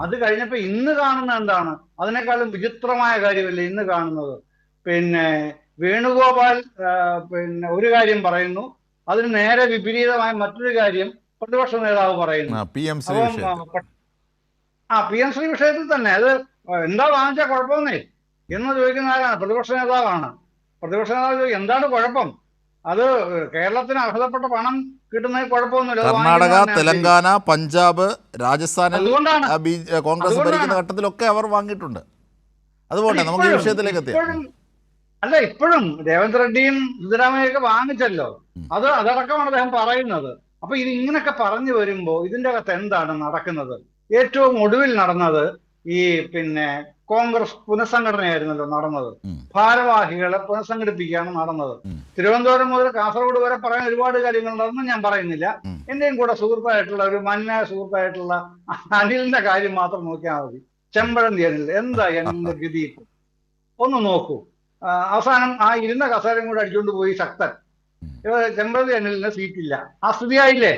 അത് കഴിഞ്ഞപ്പോ ഇന്ന് കാണുന്ന എന്താണ്? അതിനേക്കാളും വിചിത്രമായ കാര്യമല്ലേ ഇന്ന് കാണുന്നത്? പിന്നെ വേണുഗോപാൽ പിന്നെ ഒരു കാര്യം പറയുന്നു. അതിന് നേരെ വിപരീതമായ മറ്റൊരു കാര്യം പ്രതിപക്ഷ നേതാവ് പറയുന്നു. ആ, പ- എം ശ്രീ വിഷയത്തിൽ. തന്നെ. അത് എന്താ വാങ്ങിച്ചാൽ കുഴപ്പമൊന്നേ? എന്ന് ചോദിക്കുന്ന ആരാണ്? പ്രതിപക്ഷ നേതാവാണ്. പ്രതിപക്ഷ നേതാവ് എന്താണ് കുഴപ്പം? അത് കേരളത്തിന് അർഹതപ്പെട്ട പണം കിട്ടുന്നതിൽ കുഴപ്പമൊന്നുമില്ല. കർണാടക തെലങ്കാന പഞ്ചാബ് രാജസ്ഥാനിൽ കോൺഗ്രസ്. ഭരിക്കുന്ന ഘട്ടത്തിലൊക്കെ അവർ വാങ്ങിയിട്ടുണ്ട്. അതുപോലെ നമുക്ക് ഈ വിഷയത്തിലേക്ക് എത്തിയാം. അല്ല ഇപ്പോഴും രേവന്ത് റെഡ്ഡിയും സിദ്ധരാമയ്യൊക്കെ വാങ്ങിച്ചല്ലോ. അത് അതടക്കമാണ് അദ്ദേഹം പറയുന്നത്. അപ്പൊ ഇത് ഇങ്ങനൊക്കെ പറഞ്ഞു വരുമ്പോൾ ഇതിന്റെ അകത്ത് എന്താണ് നടക്കുന്നത്? ഏറ്റവും ഒടുവിൽ നടന്നത് ഈ പിന്നെ കോൺഗ്രസ് പുനഃസംഘടനയായിരുന്നല്ലോ നടന്നത്. ഭാരവാഹികളെ പുനഃസംഘടിപ്പിക്കുകയാണ് നടന്നത്. തിരുവനന്തപുരം മുതൽ കാസർഗോഡ് വരെ പറയാൻ ഒരുപാട് കാര്യങ്ങൾ ഉണ്ടെന്ന് ഞാൻ പറയുന്നില്ല. എന്റെയും കൂടെ സുഹൃത്തായിട്ടുള്ള ഒരു മന്നായ സുഹൃത്തായിട്ടുള്ള അനിലിന്റെ കാര്യം മാത്രം നോക്കിയാൽ മതി ചെമ്പഴന്തി അനിൽ എന്താ എന്റെ ഗതി? ഒന്ന് നോക്കൂ അവസാനം ആ ഇരുന്ന കസേരയും കൂടെ അടിച്ചുകൊണ്ട് പോയി ശക്തൻ. ചെമ്പഴന്തി അനിലിന് സീറ്റില്ല ആ സ്ഥിതിയായില്ലേ